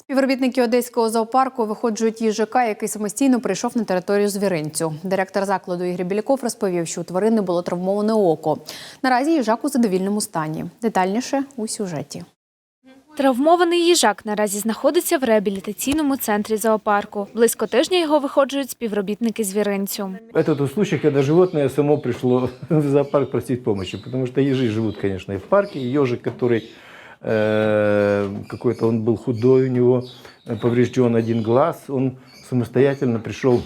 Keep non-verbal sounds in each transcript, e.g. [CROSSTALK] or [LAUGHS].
Співробітники одеського зоопарку виходжують їжака, який самостійно прийшов на територію звіринцю. Директор закладу Ігор Біляков розповів, що у тварини було травмоване око. Наразі їжак у задовільному стані. Детальніше у сюжеті. Травмований їжак наразі знаходиться в реабілітаційному центрі зоопарку. Близько тижня його виходжують співробітники звіринцю. Это тот случай, когда животное само пришло [LAUGHS] в зоопарк просить помощи, потому что ежи живут, конечно, и в парке, и ежик, который э, какой-то он был худой, у него э, поврежден один глаз, он самостоятельно пришел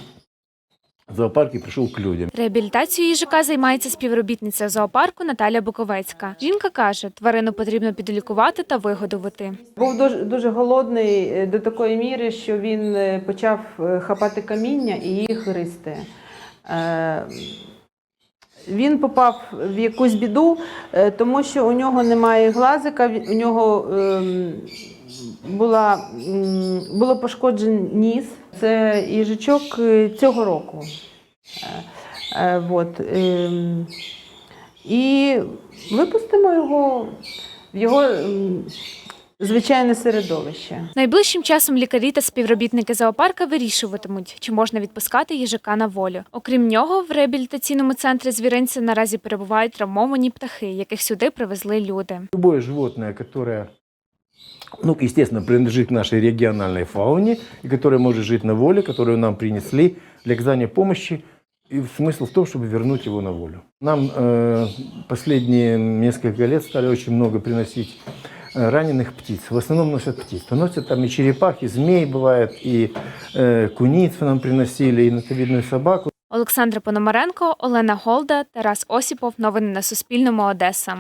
в зоопарк и пришел к людям. Реабілітацією їжака займається співробітниця зоопарку Наталя Буковецька. Жінка каже, тварину потрібно підлікувати та вигодувати. Був дуже, дуже голодний е, до такої міри, що він е, почав е, хапати каміння і їх гризти. Він попав в якусь біду, е, тому що у нього немає глазика, у нього ем, була, було пошкоджений ніс. Це їжачок е, цього року. Е, Вот. ем, І випустимо його в його ем, звичайне середовище. Найближчим часом лікарі та співробітники зоопарка вирішуватимуть, чи можна відпускати їжака на волю. Окрім нього, в реабілітаційному центрі звіринця наразі перебувають травмовані птахи, яких сюди привезли люди. Любое животное, которое, ну, естественно, принадлежит к нашей региональной фауне, и которое может жить на воле, которое нам принесли для оказания помощи, и смысл в том, чтобы вернуть его на волю. Нам э, последние несколько лет стали очень много приносить э, раненых птиц. В основном носят птиц. То носят там и черепах, и змей бывает, и э, куниц нам приносили, и ноковидную собаку. Олександра Пономаренко, Олена Голда, Тарас Осіпов. Новини на Суспільному. Одеса.